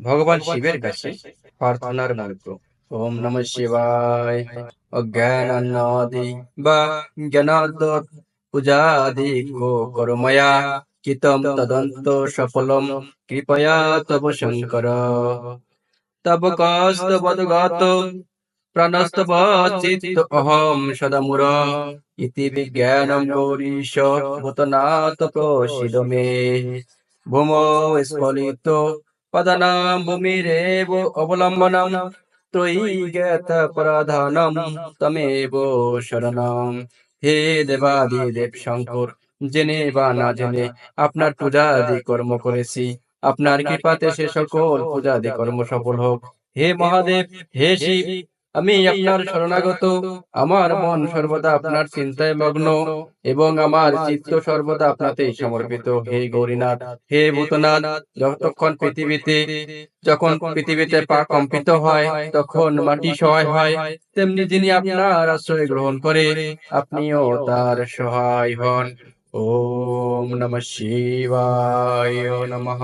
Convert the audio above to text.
ভগবান শিবের কাছে প্রার্থনার মার্গ ওম নম শিবায়। অজ্ঞানাদি বা জ্ঞানাদ পূজাদি কো কর্ময়া। কিতম তদন্ত সফলম। কৃপয়া তব শঙ্কর। তব কস্ত বদগত প্রাণস্তব চিত্ত অহম সদমুর। ইতি বিজ্ঞানম গৌরীশ ভূতনাথ প্রসিদ মে ভূমো স্ফলিত অবলম্বনম ত্রয়ী জ্ঞাত প্রধানম তমেব শরণম হে দেবাদি দেব শঙ্কর জেনে বা না জেনে আপনার পূজা আদি কর্ম করেছি। আপনার কৃপাতে সে সকল পূজা আদি কর্ম সফল হোক। হে মহাদেব, হে শিব আমি আপনার শরণাগত। আমার মন সর্বদা আপনার চিন্তায় মগ্ন এবং আমার চিত্ত সর্বদা আপনাতেই সমর্পিত। হে গৌরীনাথ, হে ভূতনাথ, যতক্ষণ পৃথিবীতে, যখন পৃথিবীতে পা কম্পিত হয়, তখন মাটি সহায় হয়, তেমনি যিনি আপনার আশ্রয় গ্রহণ করে, আপনিও তার সহায় হন। ওম নমঃ শিবায় নমঃ